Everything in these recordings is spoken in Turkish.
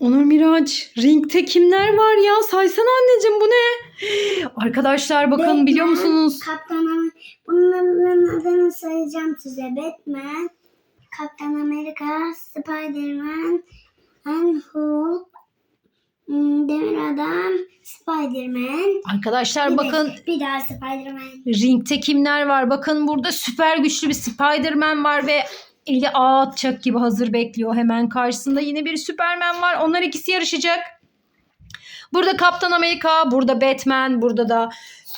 Onur Miraç, ringte kimler var ya? Saysana anneciğim bu ne? Arkadaşlar bakın Batman, biliyor musunuz? Kaptan Amerika. Bunların adını sayacağım size. Batman, Kaptan Amerika, Spider-Man, and Hulk, hmm, Demir Adam, Spider-Man. Arkadaşlar Bir de- bakın Bir daha Spider-Man. ringte kimler var? Bakın burada süper güçlü bir Spider-Man var ve eli ağ atacak gibi hazır bekliyor. Hemen karşısında yine bir Superman var. Onlar ikisi yarışacak. Burada Kaptan Amerika, burada Batman, burada da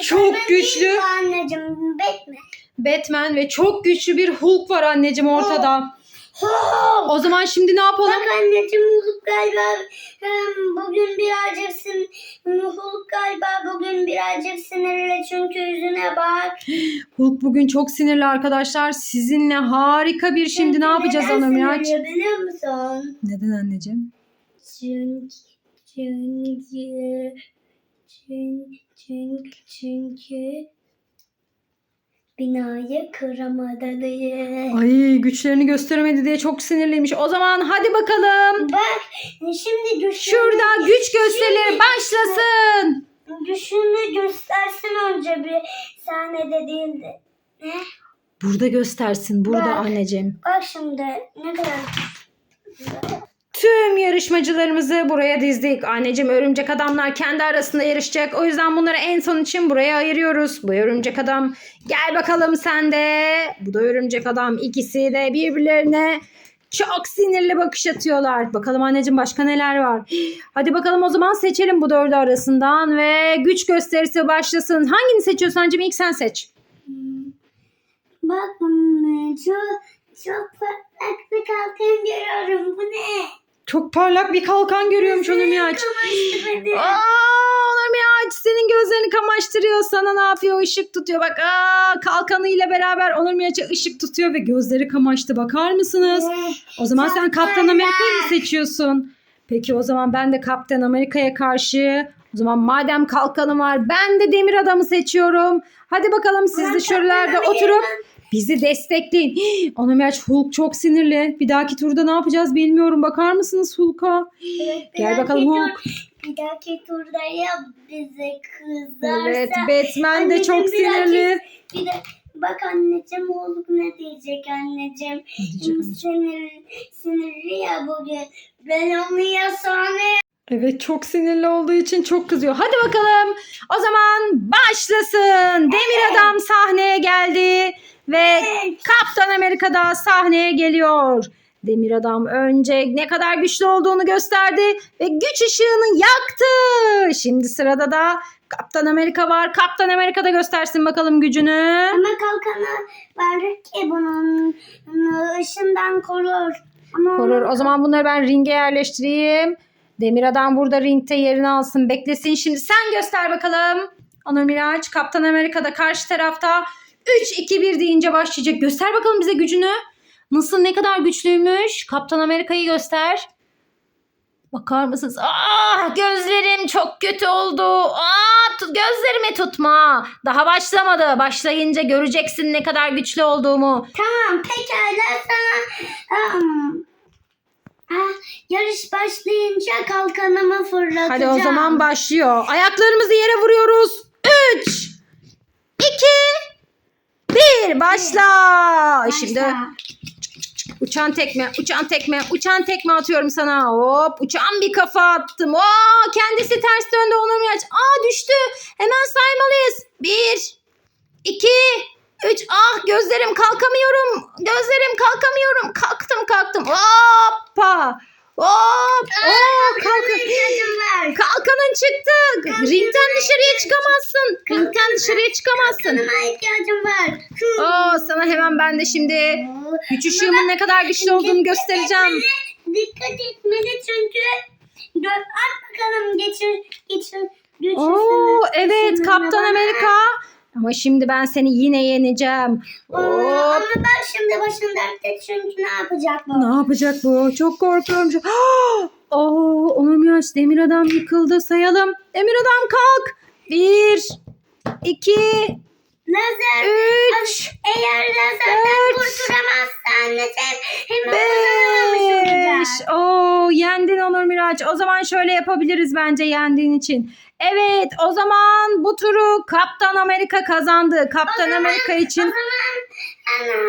çok güçlü Anneciğim Batman. Batman ve çok güçlü bir Hulk var anneciğim ortada. Hulk! O zaman şimdi ne yapalım? Bak anneciğim Hulk galiba bugün birazcık sin Hulk galiba bugün birazcık sinirli çünkü yüzüne bak. Hulk bugün çok sinirli arkadaşlar. Sizinle harika bir şimdi ne yapacağız Neden Ana Miraç? biliyor musun? Neden anneciğim? Çünkü çünkü çünkü, çünkü binayı kıramadı diye. Ay güçlerini gösteremedi diye çok sinirliymiş. O zaman hadi bakalım. Bak şimdi güçlü Şurada güç gösterileri başlasın. Düşünü göstersin önce bir sahnede değildi. Ne? Burada göstersin. Burada Bak. anneciğim. Bak şimdi ne kadar Tüm yarışmacılarımızı buraya dizdik. Anneciğim örümcek adamlar kendi arasında yarışacak. O yüzden bunları en son için buraya ayırıyoruz. Bu örümcek adam gel bakalım sen de. Bu da örümcek adam. İkisi de birbirlerine çok sinirli bakış atıyorlar. Bakalım anneciğim başka neler var. Hadi bakalım o zaman seçelim bu dördü arasından ve güç gösterisi başlasın. Hangini seçiyorsun anneciğim? İlk sen seç. Hmm. Bak hmm, çok çok farklı kalkan görüyorum. Bu ne? Çok parlak bir kalkan görüyormuş onu Miraç. Aa, Onur Miraç senin gözlerini kamaştırıyor. Sana ne yapıyor? Işık tutuyor. Bak aa, kalkanıyla beraber Onur Miraç'a ışık tutuyor ve gözleri kamaştı. Bakar mısınız? O zaman sen Kaptan. Amerika'yı mı seçiyorsun? Peki o zaman ben de Kaptan Amerika'ya karşı o zaman madem kalkanı var ben de Demir Adam'ı seçiyorum. Hadi bakalım siz de şuralarda oturup. Bizi destekleyin. Miraç Hulk çok sinirli. Bir dahaki turda ne yapacağız bilmiyorum. Bakar mısınız Hulk'a? Evet, Gel bakalım Hulk. Bir dahaki turda ya bize kızarsa. Evet Batman de çok Anneciğim, bir sinirli. dahaki- Bir de bak anneciğim oğlum ne diyecek anneciğim. Sinir, sinirli ya bugün. Ben onu yasağına Evet çok sinirli olduğu için çok kızıyor. Hadi bakalım. O zaman başlasın. Demir Adam sahneye geldi ve. Kaptan Amerika da sahneye geliyor. Demir Adam önce ne kadar güçlü olduğunu gösterdi ve güç ışığını yaktı. Şimdi sırada da Kaptan Amerika var. Kaptan Amerika da göstersin bakalım gücünü. Ama kalkanı var ki bunun ışından korur. Ama Korur. O zaman bunları ben ringe yerleştireyim. Demir Adam burada ringte yerini alsın. Beklesin. Şimdi sen göster bakalım. Onur Miraç. Kaptan Amerika'da karşı tarafta. 3-2-1 deyince başlayacak. Göster bakalım bize gücünü. Nasıl ne kadar güçlüymüş. Kaptan Amerika'yı göster. Bakar mısınız? Aa, gözlerim çok kötü oldu. Aa, tut, gözlerimi tutma. Daha başlamadı. Başlayınca göreceksin ne kadar güçlü olduğumu. Tamam pekala sana um, ah, yarış başlayınca kalkanımı fırlatacağım. Hadi o zaman başlıyor. Ayaklarımızı yere vuruyoruz. 3 2 1 başla. Şimdi uçan tekme, uçan tekme, uçan tekme atıyorum sana. Hop, uçan bir kafa attım. Oo, kendisi ters döndü Onur Miraç. Aa düştü. Hemen saymalıyız. 1 2 3 Ah gözlerim kalkamıyorum. Gözlerim kalkamıyorum. Kalktım kalktım. Hoppa. Hop. Oo, kalkın. Kalkanın çıktı. Ringden dışarıya çıkamazsın. Ringden dışarıya çıkamazsın. Kalkanıma ihtiyacım var. Oo, sana hemen ben de şimdi güç ışığımın ne kadar güçlü olduğunu göstereceğim. Dikkat etmeli çünkü gö at bakalım geçir geçir güç Oo, ışını- evet ışınını Kaptan bana. Amerika. Ama şimdi ben seni yine yeneceğim. Aa, Ama Hop. bak şimdi başım dertte çünkü ne yapacak bu? Ne yapacak bu? Çok korkuyorum. Ah! Oo, Onur Miraç Demir Adam yıkıldı. Sayalım. Demir Adam kalk. Bir, iki, Lazer. 3 Eğer lazerden Dört. kurtulamazsa anneciğim hemen kazanamamış 5 olacak. Oo yendin Onur Miraç. O zaman şöyle yapabiliriz bence yendiğin için. Evet o zaman bu turu Kaptan Amerika kazandı. Kaptan zaman- Amerika O için zaman ana,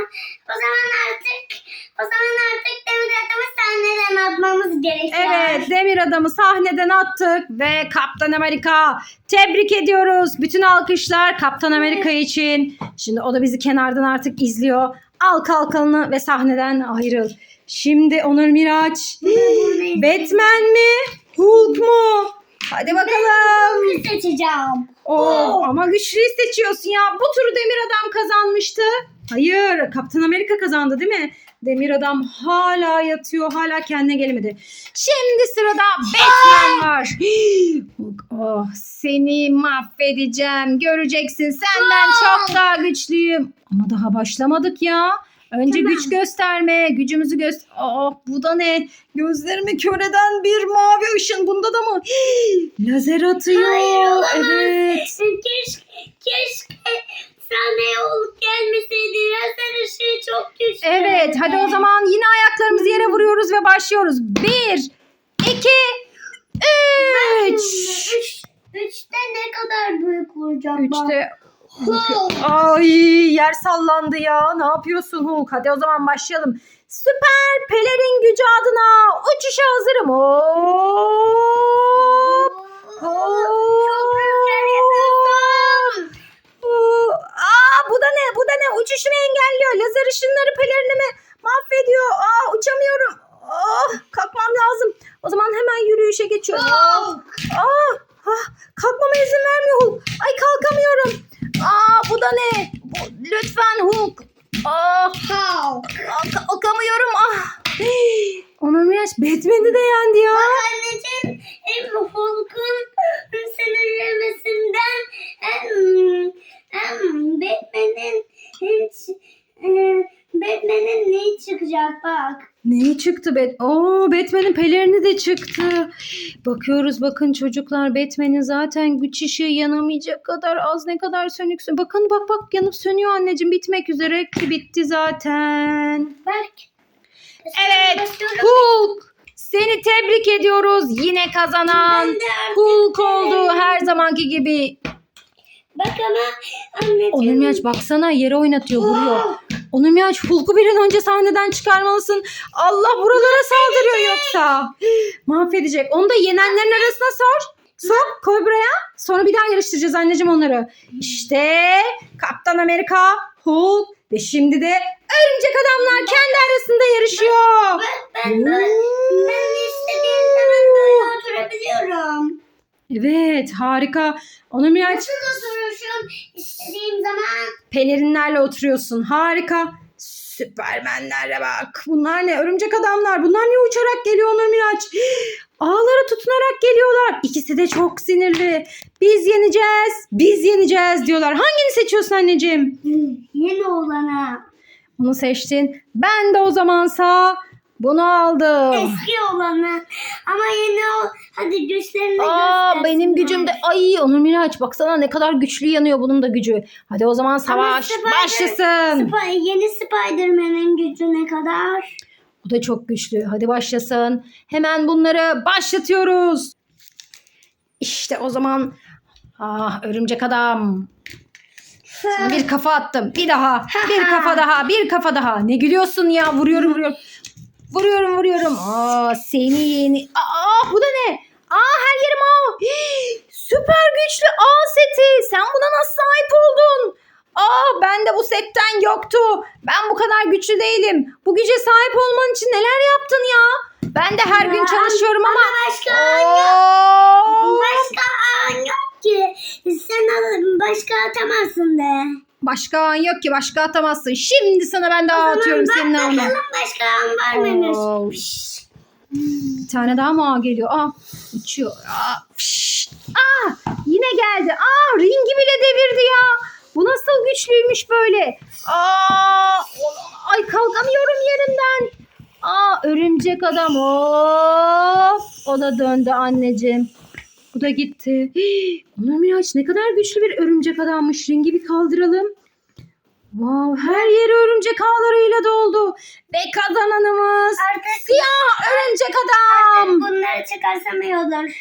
o zaman artık o zaman artık demir adamı sahneden atmamız gerekiyor. Evet Demir Adam'ı sahneden attık ve Kaptan Amerika tebrik ediyoruz. Bütün alkışlar Kaptan Amerika için. Şimdi o da bizi kenardan artık izliyor. Al kalkanını ve sahneden ayrıl. Şimdi Onur Miraç. Batman mi? Hulk mu? Hadi bakalım. Bunu seçeceğim. Oo, ama güçlüyü seçiyorsun ya. Bu turu Demir Adam kazanmıştı. Hayır, Kaptan Amerika kazandı değil mi? Demir Adam hala yatıyor, hala kendine gelemedi. Şimdi sırada Batman var. oh, seni mahvedeceğim. Göreceksin. Senden çok daha güçlüyüm. Ama daha başlamadık ya. Önce Tamam. güç gösterme, gücümüzü göster. Aa, bu da ne? Gözlerimi kör eden bir mavi ışın. Bunda da mı? Lazer atıyor. Hayır, olamaz. evet. Keşke, keşke sahneye olup gelmeseydi. Lazer ışığı çok güçlü. Evet, hadi o zaman yine ayaklarımızı yere vuruyoruz ve başlıyoruz. Bir, iki, üç. Üç. Üçte ne kadar büyük vuracak bak. Üçte Hulk. Ay yer sallandı ya. Ne yapıyorsun Hulk? Hadi o zaman başlayalım. Süper pelerin gücü adına uçuşa hazırım. Hop. Çok rüzgar yapıyorsun. Aa bu da ne? Bu da ne? Uçuşumu engelliyor. Lazer ışınları pelerinimi mahvediyor. Aa uçamıyorum. Ah, kalkmam lazım. O zaman hemen yürüyüşe geçiyorum. Hulk. Aa, ah, kalkmama izin vermiyor Hulk. Ay kalkamıyorum. Aa bu da ne? Bu, lütfen Hulk. Hulk. ah, kalkamıyorum. Ah. Onur Miraç Batman'i de yendi ya. Anneciğim hem Hulk'un sinirlemesinden Batman'in hiç e, Batman'in ne çıkacak bak. Ne çıktı? Bat Oo, Batman'in pelerini de çıktı. Bakıyoruz bakın çocuklar Batman'in zaten güç ışığı yanamayacak kadar az ne kadar sönüksün. Bakın bak bak yanıp sönüyor anneciğim bitmek üzere ki bitti zaten. Bak. Evet. Hulk seni tebrik ediyoruz. Yine kazanan Hulk oldu her zamanki gibi. Bak ama anneciğim. Onur Miraç baksana yere oynatıyor vuruyor. Hulk. Onur Miraç Hulk'u bir an önce sahneden çıkarmalısın. Allah buralara saldırıyor yoksa. Mahvedecek. Onu da yenenlerin arasına sor. Sok koy buraya. Sonra bir daha yarıştıracağız anneciğim onları. İşte Kaptan Amerika, Hulk ve şimdi de Örümcek Adamlar kendi arasında yarışıyor. Bak ben böyle, ben istediğim zaman böyle oturabiliyorum. Evet harika. Onur Miraç Nasıl oturuşum istediğim zaman pelerinlerle oturuyorsun. Harika. Süpermenlere bak. Bunlar ne? Örümcek adamlar. Bunlar niye uçarak geliyor Onur Miraç? Ağlara tutunarak geliyorlar. İkisi de çok sinirli. Biz yeneceğiz. Biz yeneceğiz diyorlar. Hangini seçiyorsun anneciğim? yeni olana. Bunu seçtin. Ben de o zamansa bunu aldım. Eski olanı. Ama yeni o. Hadi güçlerini Aa göstersinler. benim gücüm de ay Onur Miraç baksana ne kadar güçlü yanıyor bunun da gücü. Hadi o zaman savaş Spider- başlasın. Sp- yeni Spider-Man'in gücü ne kadar? Bu da çok güçlü. Hadi başlasın. Hemen bunları başlatıyoruz. İşte o zaman ah örümcek adam. Sana bir kafa attım. Bir daha. Bir kafa daha. Bir kafa daha. Ne gülüyorsun ya? Vuruyorum vuruyorum. Vuruyorum vuruyorum. Aa seni yeni. Aa bu da ne? Aa her yerim. Hii, Süper güçlü ağ seti. Sen buna nasıl sahip oldun? Aa ben de bu setten yoktu. Ben bu kadar güçlü değilim. Bu güce sahip olman için neler yaptın ya? Ben de her gün çalışıyorum ama. Başka an yok. Başka an yok ki. Sen başka atamazsın de. Başka an yok ki başka atamazsın. Şimdi sana ben daha atıyorum Bak senin ağına. bakalım başka an var mıymış? Oo. Bir tane daha mı ağ geliyor? Aa uçuyor. Aa, fış. Aa yine geldi. Aa ringi bile devirdi ya. Bu nasıl güçlüymüş böyle? Aa ay kalkamıyorum yerimden. Aa örümcek adam. Hop. O da döndü anneciğim. Bu da gitti. Hii, Onur Miraç ne kadar güçlü bir örümcek adammış. Ringi bir kaldıralım. Wow, her yeri örümcek ağlarıyla doldu. Ve kazananımız Artık, siyah örümcek adam. bunları çıkarsam iyi olur.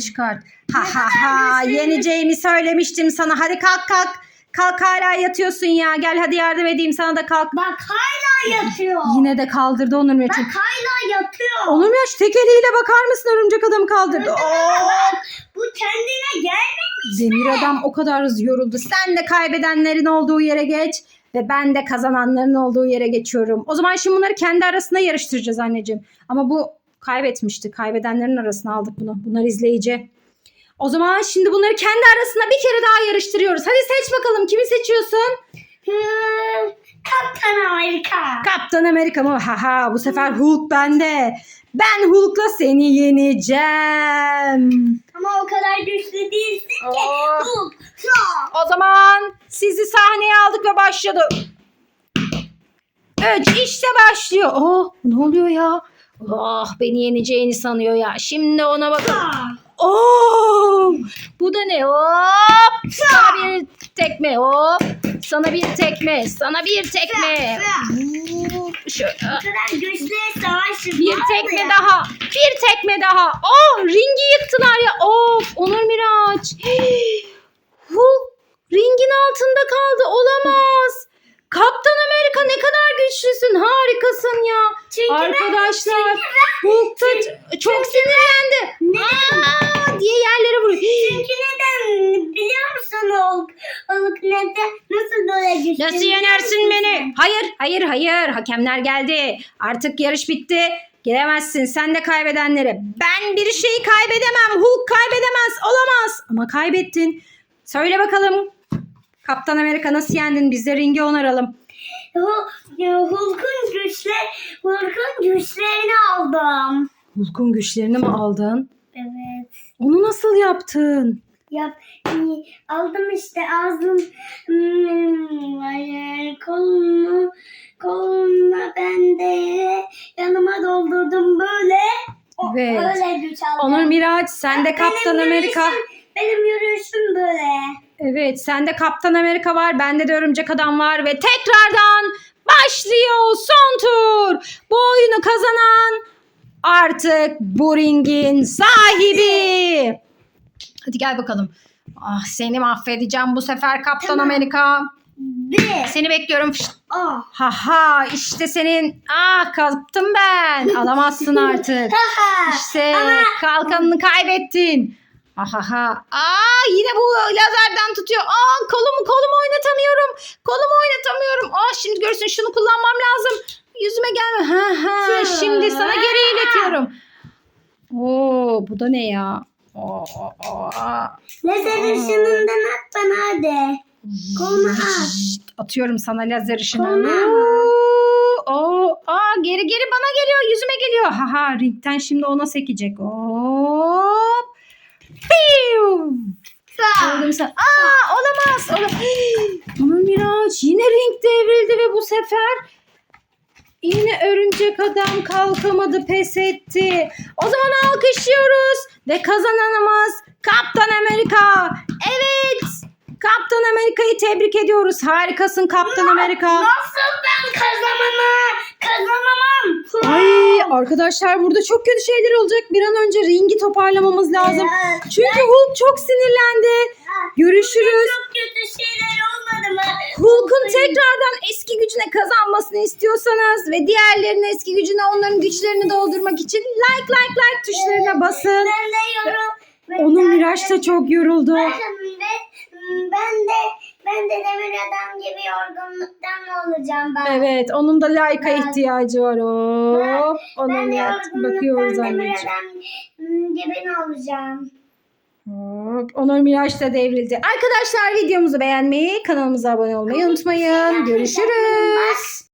Çıkart. Ha ha ha yeneceğimi söylemiştim sana. Hadi kalk kalk. Kalk hala yatıyorsun ya. Gel hadi yardım edeyim sana da kalk. Bak hala yatıyor. Yine de kaldırdı Onur Miraç. Bak hala yatıyor. Onur Miraç tek eliyle bakar mısın örümcek adamı kaldırdı. Bak, bu kendine gelmemiş. Demir adam o kadar hızlı yoruldu. Sen de kaybedenlerin olduğu yere geç. Ve ben de kazananların olduğu yere geçiyorum. O zaman şimdi bunları kendi arasında yarıştıracağız anneciğim. Ama bu kaybetmişti. Kaybedenlerin arasına aldık bunu. Bunlar izleyici. O zaman şimdi bunları kendi arasında bir kere daha yarıştırıyoruz. Hadi seç bakalım. Kimi seçiyorsun? Hmm, Kaptan Amerika. Kaptan Amerika mı? Haha bu sefer Hulk bende. Ben Hulk'la seni yeneceğim. Ama o kadar güçlü değilsin ki. Oh. Hulk. Hulk. O zaman sizi sahneye aldık ve başladı. Üç işte başlıyor. Oh ne oluyor ya? Oh beni yeneceğini sanıyor ya. Şimdi ona bakın. Oh bu da ne? Hop sana bir tekme hop. Sana bir tekme. Sana bir tekme. Şöyle. Bir tekme daha. Bir tekme daha. Oh ringi yıktılar ya. Of Onur Miraç. Hulk ringin altında kaldı. Olamaz. Kaptan Amerika ne kadar güçlüsün. Harikasın ya. Çünkü ben- Arkadaşlar çünkü Hulk da çok sinirlendi. Aa, diye yerlere vuruyor. Çünkü neden biliyor musun Hulk? Hulk neden? Nasıl böyle güçlü? Nasıl yenersin beni? Hayır, hayır, hayır. Hakemler geldi. Artık yarış bitti. Gelemezsin. Sen de kaybedenlere. Ben bir şeyi kaybedemem. Hulk kaybedemez. Olamaz. Ama kaybettin. Söyle bakalım. Kaptan Amerika nasıl yendin? Biz de ringe onaralım. Hu- Hulk'un güçle Hulk'un güçlerini aldım. Hulk'un güçlerini mi aldın? Evet. Onu nasıl yaptın? Yap, iyi. aldım işte ağzım hmm, ay, kolumu kolumla ben de yanıma doldurdum böyle. Evet. Öyle güç aldım. Onur Miraç sen de Kaptan Benim Amerika. yürüyüşüm- Benim yürüyüşüm böyle. Evet sende Kaptan Amerika var. Bende de Örümcek Adam var. Ve tekrardan başlıyor son tur. Bu oyunu kazanan artık bu ringin sahibi. Hadi gel bakalım. Ah seni mahvedeceğim bu sefer Kaptan Tamam. Amerika. Bir. Seni bekliyorum. Fışt. Oh. Haha işte senin. Ah kaptım ben. Alamazsın artık. İşte Ama- kalkanını kaybettin. Ahaha. Aa yine bu lazerden tutuyor. Aa kolumu kolumu oynatamıyorum. Kolumu oynatamıyorum. Aa şimdi görsün şunu kullanmam lazım. Yüzüme gelme. Ha ha. Şimdi sana geri iletiyorum. Oo bu da ne ya? Oo, oo, oo. Lazer ışınından at bana hadi. Kolunu at. Atıyorum sana lazer ışını. Kolunu Oo, oo, aa, geri geri bana geliyor. Yüzüme geliyor. Haha ringten şimdi ona sekecek. Hop. Piu. Gördüm sen. Aa olamaz. Olamaz. Aman Miraç yine ring devrildi ve bu sefer yine örümcek adam kalkamadı pes etti. O zaman alkışlıyoruz ve kazananımız Kaptan Amerika. Evet. Kaptan Amerika'yı tebrik ediyoruz. Harikasın Kaptan Amerika. Nasıl ben kazanamam? Kazanamam. Ay arkadaşlar burada çok kötü şeyler olacak. Bir an önce ringi toparlamamız lazım. Çünkü Hulk çok sinirlendi. Görüşürüz. Çok kötü şeyler olmadı mı? Hulk'un tekrardan eski gücüne kazanmasını istiyorsanız ve diğerlerinin eski gücüne onların güçlerini doldurmak için like like like tuşlarına basın. Ben de yorum. Ben Onun de- Miraç da çok yoruldu. Ben de, ben de ben de demir adam gibi yorgunluktan olacağım ben. Evet onun da Ben- ihtiyacı var. Hop. Ben Onun Miraç bakıyoruz anneciğim. adam hmm, gibi olacağım? Hop, Onur Miraç da devrildi. Arkadaşlar videomuzu beğenmeyi, kanalımıza abone olmayı unutmayın. Görüşürüz.